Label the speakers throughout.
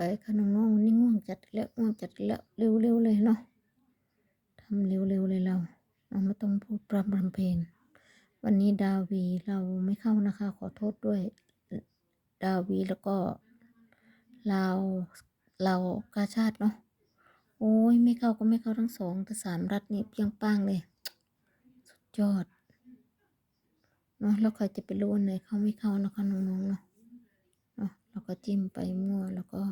Speaker 1: ไปค่ะน้องๆวันนี้ง่วงจัดแล้วง่วงจัดแล้วเร็วๆเลยเนาะทำเร็วๆเลยเราเราไม่ต้องพูดปรำรำเพลงวันนี้ดาวีเราไม่เข้านะคะ ขอโทษด้วย ดาวีแล้วก็ลาเรากาชาติเนาะโอ้ยไม่เข้าก็ไม่เข้าทั้งสองแต่สามรัฐนี่เพียงป้างเลย สุดยอดเนาะแล้วใครจะไปรู้อันไหนเข้าไม่เข้านะคะน้องๆเนาะ เราก็จิ้มไปมั่ว แล้วก็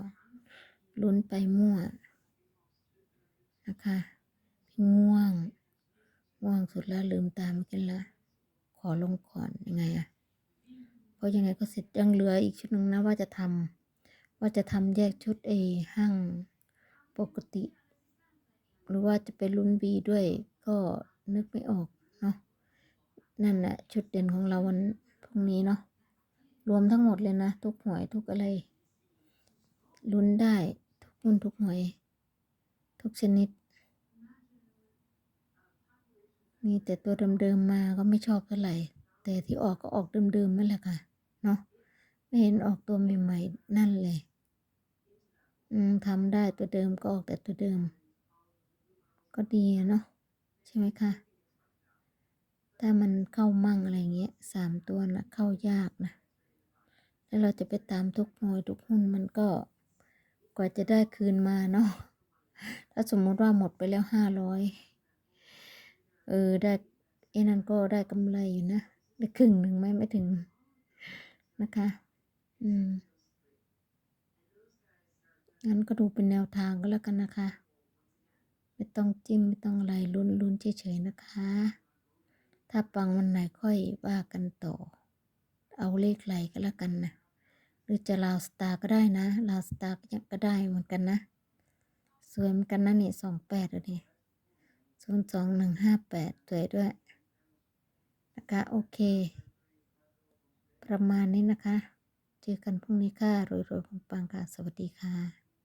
Speaker 1: ลุ้นไปมั่วนะคะง่วง ง่วงสุดแล้วลืมตาไม่กินละขอลงก่อนยังไงอะเพราะยังไงก็เสร็จยังเหลืออีกชุดหนึ่งนะว่าจะทำว่าจะทำแยกชุดเอห้างปกติ หรือว่าจะไปลุ้นบีด้วยก็นึกไม่ออกเนาะนั่นแหละชุดเด่นของเราวันพรุ่งนี้เนาะ รวมทั้งหมดเลยนะ ทุกหวยทุกอะไร ลุ้นได้ ทุกหุ้นทุกหวย ทุกชนิด มีแต่ตัวเดิมๆมาก็ไม่ชอบเท่าไหร่ แต่ที่ออกก็ออกเดิมๆนั่นแหละค่ะ เนาะไม่เห็นออกตัวใหม่ๆนั่นเลย อืมทำได้ตัวเดิมก็ออกแต่ตัวเดิม ก็ดีเนาะใช่ไหมคะถ้ามันเข้ามั่งอะไรเงี้ยสามตัวนะเข้ายากนะ แล้วเราจะไปตามทุกหน่วยทุกหุ้นมันก็กว่าจะได้คืนมาเนาะถ้าสมมุติว่าหมดไปแล้วห้าร้อยเออได้ไอ้นั่นก็ได้กำไรอยู่นะได้ครึ่งหนึ่งไหมไม่ถึงนะคะ อืมงั้นก็ดูเป็นแนวทางก็แล้วกันนะคะ ไม่ต้องจิ้มไม่ต้องอะไรลุ้นลุ้นเฉยๆนะคะ ถ้าปังวันไหนค่อยว่ากันต่อ เอาเลขไหลก็แล้วกันนะ หรือจะลาวสตาร์ก็ได้นะลาวสตาร์ก็ยังก็ได้เหมือนกันนะ สวยเหมือนกันนะนี่สองแปดดูดิศูนย์สองหนึ่งห้าแปดสวยด้วยนะคะโอเค ประมาณนี้นะคะ เจอกันพรุ่งนี้ค่ะรวยๆปังๆค่ะ สวัสดีค่ะ